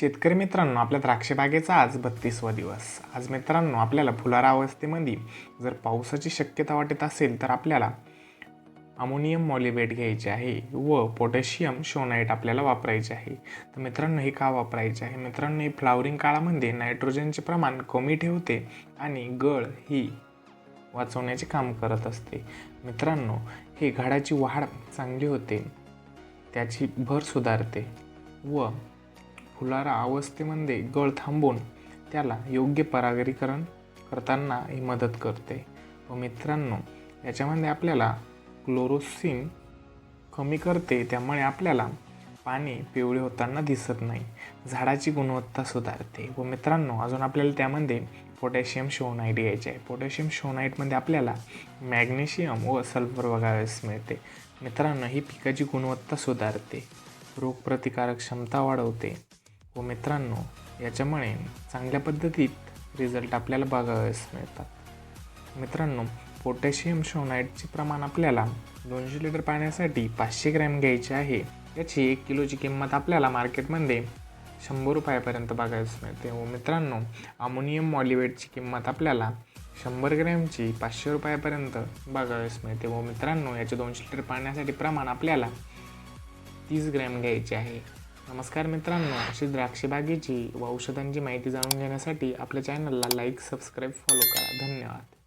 शेतकरी मित्रांनो आपल्या द्राक्षबागेचा आज बत्तीसवा दिवस. आज मित्रांनो आपल्याला फुलारा अवस्थेमध्ये जर पावसाची शक्यता वाटत असेल तर आपल्याला अमोनियम मॉलिबेट घ्यायचे आहे व पोटॅशियम शोनाईट आपल्याला वापरायचे आहे. तर मित्रांनो हे का वापरायचे आहे? मित्रांनो हे फ्लावरिंग काळामध्ये नायट्रोजनचे प्रमाण कमी ठेवते आणि गळ ही वाचवण्याचे काम करत असते. मित्रांनो हे झाडाची वाढ चांगली होते त्याची भर सुधारते व फुलारा अवस्थेमध्ये गळ थांबवून त्याला योग्य परागरीकरण करताना ही मदत करते. व मित्रांनो याच्यामध्ये आपल्याला क्लोरोसिन कमी करते त्यामुळे आपल्याला पाणी पिवळे होताना दिसत नाही झाडाची गुणवत्ता सुधारते. व मित्रांनो अजून आपल्याला त्यामध्ये पोटॅशियम शोनाईट घ्यायचे आहे. पोटॅशियम शोनाईटमध्ये आपल्याला मॅग्नेशियम व सल्फर वगैरेस मिळते. मित्रांनो ही पिकाची गुणवत्ता सुधारते रोगप्रतिकारक क्षमता वाढवते. व मित्रांनो याच्यामुळे चांगल्या पद्धतीत रिझल्ट आपल्याला बघावयास मिळतात. मित्रांनो पोटॅशियम शोनाईटचे प्रमाण आपल्याला दोनशे लिटर पाण्यासाठी पाचशे ग्रॅम घ्यायचे आहे. याची एक किलोची किंमत आपल्याला मार्केटमध्ये शंभर रुपयापर्यंत बघायला मिळते. व मित्रांनो अमोनियम मॉलिवेटची किंमत आपल्याला शंभर ग्रॅमची पाचशे रुपयापर्यंत बघाव्यास मिळते. व मित्रांनो याचे दोनशे लिटर पाण्यासाठी प्रमाण आपल्याला तीस ग्रॅम घ्यायचे आहे. नमस्कार मित्रांनो अशी द्राक्ष बागेची व औषधांची माहिती जाणून घेण्यासाठी आपल्या चॅनलला लाईक सबस्क्राईब फॉलो करा. धन्यवाद.